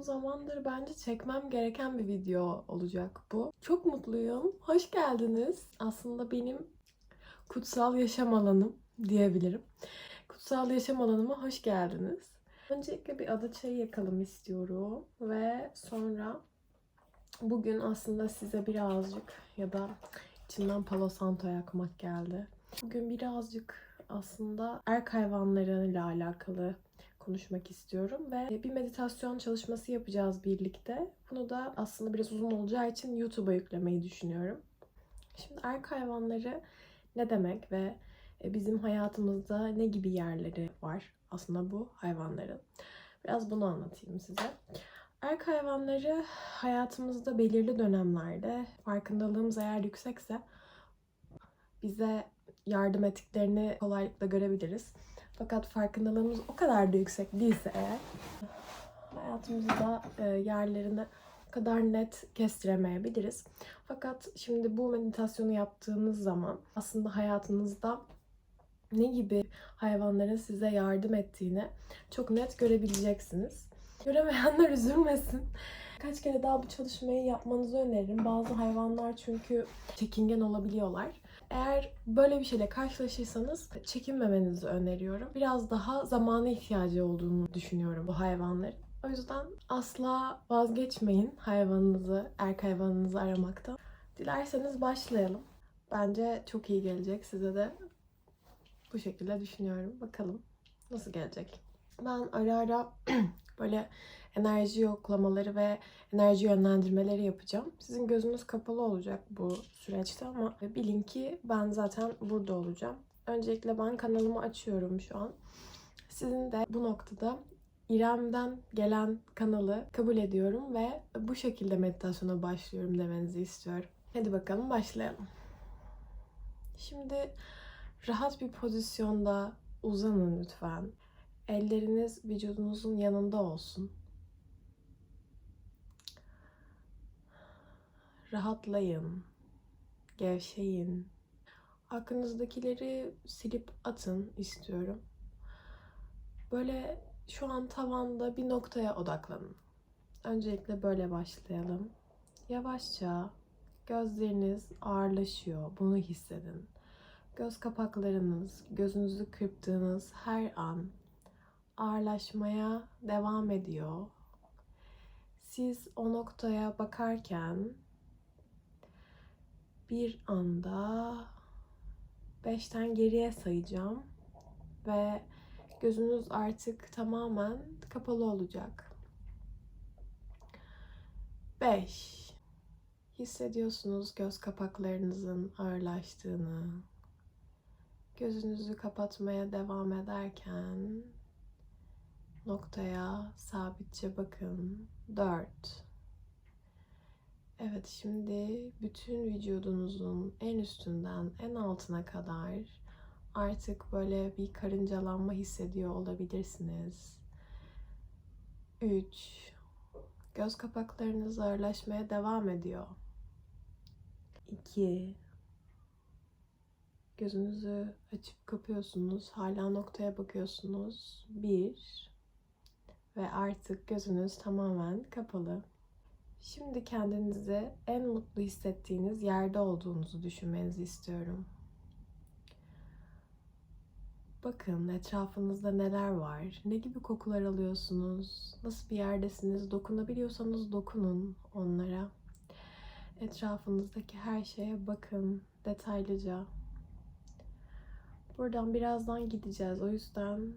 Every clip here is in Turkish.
zamandır bence çekmem gereken bir video olacak bu. Çok mutluyum. Hoş geldiniz. Aslında benim kutsal yaşam alanım diyebilirim. Kutsal yaşam alanıma hoş geldiniz. Öncelikle bir ada çayı yakalım istiyorum ve sonra bugün aslında size birazcık ya da içimden Palo Santo yakmak geldi. Bugün birazcık aslında erk hayvanlarıyla alakalı konuşmak istiyorum ve bir meditasyon çalışması yapacağız birlikte. Bunu da aslında biraz uzun olacağı için YouTube'a yüklemeyi düşünüyorum. Şimdi erk hayvanları ne demek ve bizim hayatımızda ne gibi yerleri var aslında bu hayvanların? Biraz bunu anlatayım size. Erk hayvanları hayatımızda belirli dönemlerde farkındalığımız eğer yüksekse bize yardım ettiklerini kolaylıkla görebiliriz. Fakat farkındalığımız o kadar da yüksek değilse eğer hayatımızda e, yerlerini o kadar net kestiremeyebiliriz. Fakat şimdi bu meditasyonu yaptığınız zaman aslında hayatınızda ne gibi hayvanların size yardım ettiğini çok net görebileceksiniz. Göremeyenler üzülmesin. Kaç kere daha bu çalışmayı yapmanızı öneririm. Bazı hayvanlar çünkü çekingen olabiliyorlar. Eğer böyle bir şeyle karşılaşırsanız çekinmemenizi öneriyorum. Biraz daha zamana ihtiyacı olduğunu düşünüyorum bu hayvanların. O yüzden asla vazgeçmeyin hayvanınızı, erk hayvanınızı aramaktan. Dilerseniz başlayalım. Bence çok iyi gelecek size de. Bu şekilde düşünüyorum. Bakalım nasıl gelecek. Ben ara ara böyle enerji yoklamaları ve enerji yönlendirmeleri yapacağım. Sizin gözünüz kapalı olacak bu süreçte ama bilin ki ben zaten burada olacağım. Öncelikle ben kanalımı açıyorum şu an. Sizin de bu noktada İrem'den gelen kanalı kabul ediyorum ve bu şekilde meditasyona başlıyorum demenizi istiyorum. Hadi bakalım başlayalım. Şimdi rahat bir pozisyonda uzanın lütfen. Elleriniz vücudunuzun yanında olsun. Rahatlayın. Gevşeyin. Aklınızdakileri silip atın istiyorum. Böyle şu an tavanda bir noktaya odaklanın. Öncelikle böyle başlayalım. Yavaşça gözleriniz ağırlaşıyor. Bunu hissedin. Göz kapaklarınız, gözünüzü kırptığınız her an ağırlaşmaya devam ediyor. Siz o noktaya bakarken bir anda beşten geriye sayacağım ve gözünüz artık tamamen kapalı olacak. 5 Hissediyorsunuz göz kapaklarınızın ağırlaştığını. Gözünüzü kapatmaya devam ederken noktaya sabitçe bakın. 4 Evet şimdi bütün vücudunuzun en üstünden en altına kadar artık böyle bir karıncalanma hissediyor olabilirsiniz. 3 Göz kapaklarınız ağırlaşmaya devam ediyor. 2 Gözünüzü açıp kapıyorsunuz. Hala noktaya bakıyorsunuz. 1 Ve artık gözünüz tamamen kapalı. Şimdi kendinizi en mutlu hissettiğiniz yerde olduğunuzu düşünmenizi istiyorum. Bakın etrafınızda neler var, ne gibi kokular alıyorsunuz, nasıl bir yerdesiniz, dokunabiliyorsanız dokunun onlara. Etrafınızdaki her şeye bakın detaylıca. Buradan birazdan gideceğiz. O yüzden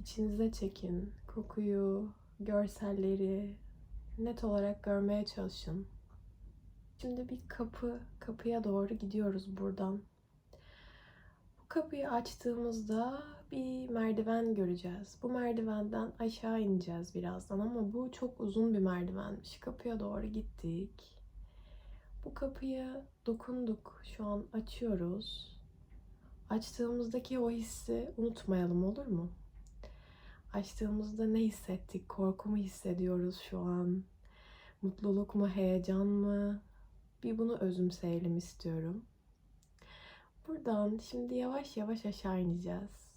içinize çekin. Kokuyu, görselleri net olarak görmeye çalışın. Şimdi bir kapı, kapıya doğru gidiyoruz buradan. Bu kapıyı açtığımızda bir merdiven göreceğiz. Bu merdivenden aşağı ineceğiz birazdan ama bu çok uzun bir merdivenmiş. Kapıya doğru gittik. Bu kapıyı dokunduk. Şu an açıyoruz. Açtığımızdaki o hissi unutmayalım olur mu? Açtığımızda ne hissettik? Korku mu hissediyoruz şu an? Mutluluk mu, heyecan mı? Bir bunu özümseyelim istiyorum. Buradan şimdi yavaş yavaş aşağı ineceğiz.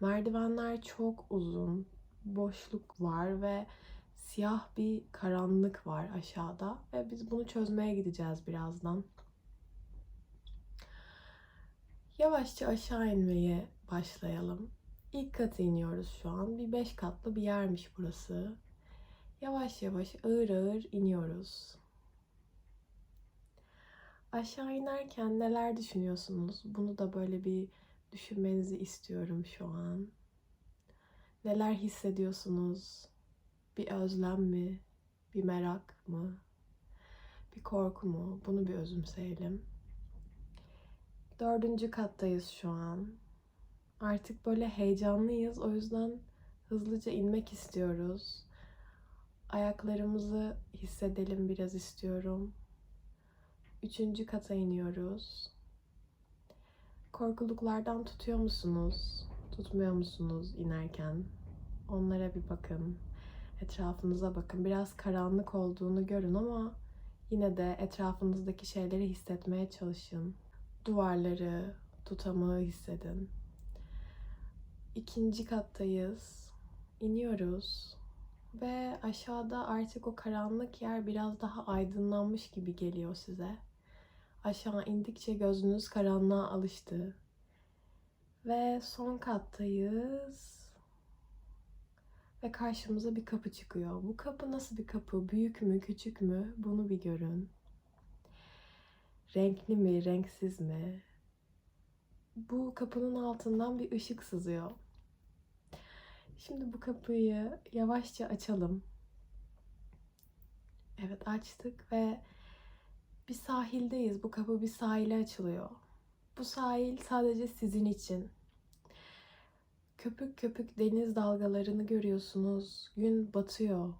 Merdivenler çok uzun, boşluk var ve siyah bir karanlık var aşağıda ve biz bunu çözmeye gideceğiz birazdan. Yavaşça aşağı inmeye başlayalım. İlk kata iniyoruz şu an. Bir beş katlı bir yermiş burası. Yavaş yavaş ağır ağır iniyoruz. Aşağı inerken neler düşünüyorsunuz? Bunu da böyle bir düşünmenizi istiyorum şu an. Neler hissediyorsunuz? Bir özlem mi? Bir merak mı? Bir korku mu? Bunu bir özümseyelim. Dördüncü kattayız şu an. Artık böyle heyecanlıyız. O yüzden hızlıca inmek istiyoruz. Ayaklarımızı hissedelim biraz istiyorum. Üçüncü kata iniyoruz. Korkuluklardan tutuyor musunuz? Tutmuyor musunuz inerken? Onlara bir bakın. Etrafınıza bakın. Biraz karanlık olduğunu görün ama yine de etrafınızdaki şeyleri hissetmeye çalışın. Duvarları, tutamağı hissedin. İkinci kattayız. İniyoruz. Ve aşağıda artık o karanlık yer biraz daha aydınlanmış gibi geliyor size. Aşağı indikçe gözünüz karanlığa alıştı. Ve son kattayız. Ve karşımıza bir kapı çıkıyor. Bu kapı nasıl bir kapı? Büyük mü, küçük mü? Bunu bir görün. Renkli mi, renksiz mi? Bu kapının altından bir ışık sızıyor. Şimdi bu kapıyı yavaşça açalım. Evet açtık ve bir sahildeyiz. Bu kapı bir sahile açılıyor. Bu sahil sadece sizin için. Köpük köpük deniz dalgalarını görüyorsunuz. Gün batıyor.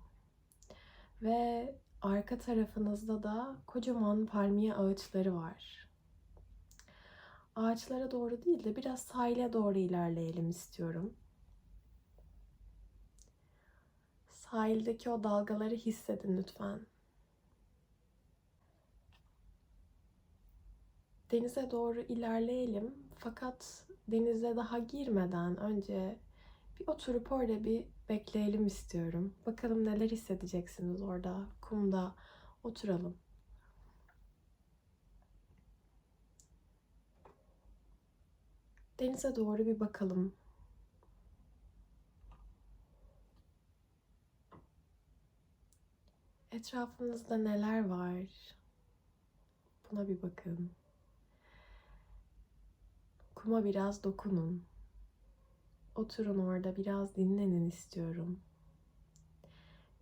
Ve arka tarafınızda da kocaman palmiye ağaçları var. Ağaçlara doğru değil de biraz sahile doğru ilerleyelim istiyorum. Sahildeki o dalgaları hissedin lütfen. Denize doğru ilerleyelim. Fakat denize daha girmeden önce bir oturup orada bir bekleyelim istiyorum. Bakalım neler hissedeceksiniz orada kumda oturalım. Denize doğru bir bakalım. Etrafınızda neler var? Buna bir bakın. Kuma biraz dokunun. Oturun orada biraz dinlenin istiyorum.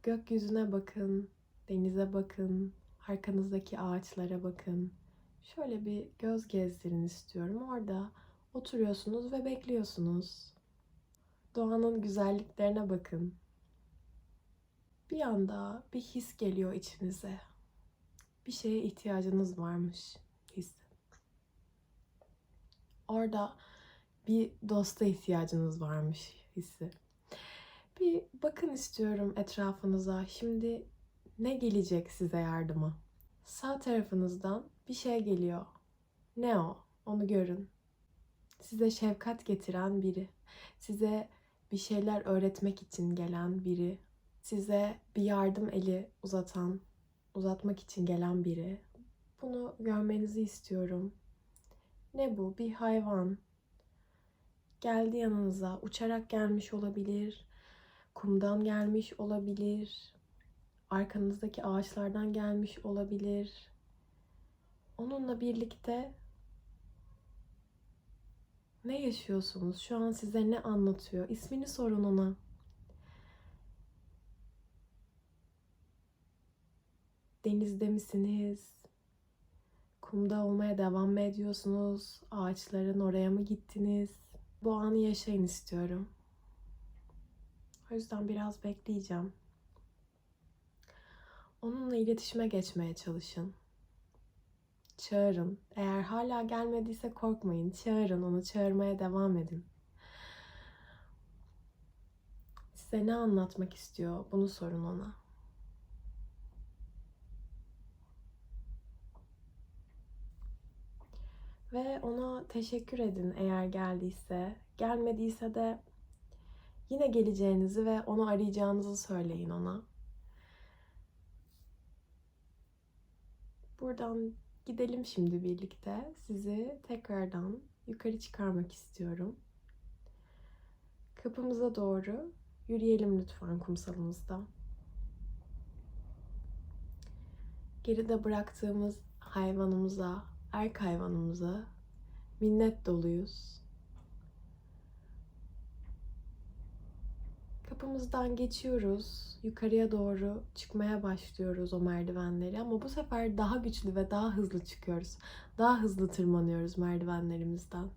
Gökyüzüne bakın, denize bakın, arkanızdaki ağaçlara bakın. Şöyle bir göz gezdirin istiyorum. Orada oturuyorsunuz ve bekliyorsunuz. Doğanın güzelliklerine bakın. Bir anda bir his geliyor içinize. Bir şeye ihtiyacınız varmış his. Orada bir dosta ihtiyacınız varmış hissi. Bir bakın istiyorum etrafınıza. Şimdi ne gelecek size yardıma? Sağ tarafınızdan bir şey geliyor. Ne o? Onu görün. Size şefkat getiren biri. Size bir şeyler öğretmek için gelen biri. Size bir yardım eli uzatan, uzatmak için gelen biri. Bunu görmenizi istiyorum. Ne bu? Bir hayvan. Geldi yanınıza. Uçarak gelmiş olabilir. Kumdan gelmiş olabilir. Arkanızdaki ağaçlardan gelmiş olabilir. Onunla birlikte ne yaşıyorsunuz? Şu an size ne anlatıyor? İsmini sorun ona. Denizde misiniz? Kumda olmaya devam mı ediyorsunuz? Ağaçların oraya mı gittiniz? Bu anı yaşayın istiyorum. O yüzden biraz bekleyeceğim. Onunla iletişime geçmeye çalışın. Çağırın. Eğer hala gelmediyse korkmayın. Çağırın onu, çağırmaya devam edin. Size ne anlatmak istiyor? Bunu sorun ona. Ve ona teşekkür edin eğer geldiyse. Gelmediyse de yine geleceğinizi ve onu arayacağınızı söyleyin ona. Buradan gidelim şimdi birlikte. Sizi tekrardan yukarı çıkarmak istiyorum. Kapımıza doğru yürüyelim lütfen kumsalımızda. Geride bıraktığımız hayvanımıza, erk hayvanımıza minnet doluyuz. Kapımızdan geçiyoruz. Yukarıya doğru çıkmaya başlıyoruz o merdivenleri ama bu sefer daha güçlü ve daha hızlı çıkıyoruz. Daha hızlı tırmanıyoruz merdivenlerimizden.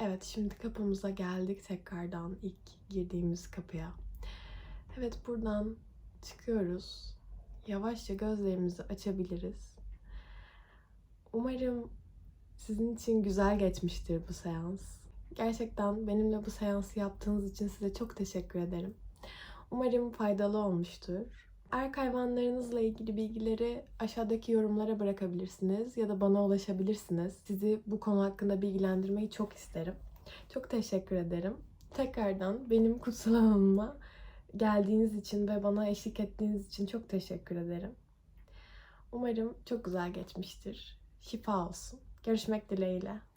Evet, şimdi kapımıza geldik tekrardan ilk girdiğimiz kapıya. Evet, buradan çıkıyoruz. Yavaşça gözlerimizi açabiliriz. Umarım sizin için güzel geçmiştir bu seans. Gerçekten benimle bu seansı yaptığınız için size çok teşekkür ederim. Umarım faydalı olmuştur. Erk hayvanlarınızla ilgili bilgileri aşağıdaki yorumlara bırakabilirsiniz ya da bana ulaşabilirsiniz. Sizi bu konu hakkında bilgilendirmeyi çok isterim. Çok teşekkür ederim. Tekrardan benim kutsal alanıma geldiğiniz için ve bana eşlik ettiğiniz için çok teşekkür ederim. Umarım çok güzel geçmiştir. Şifa olsun. Görüşmek dileğiyle.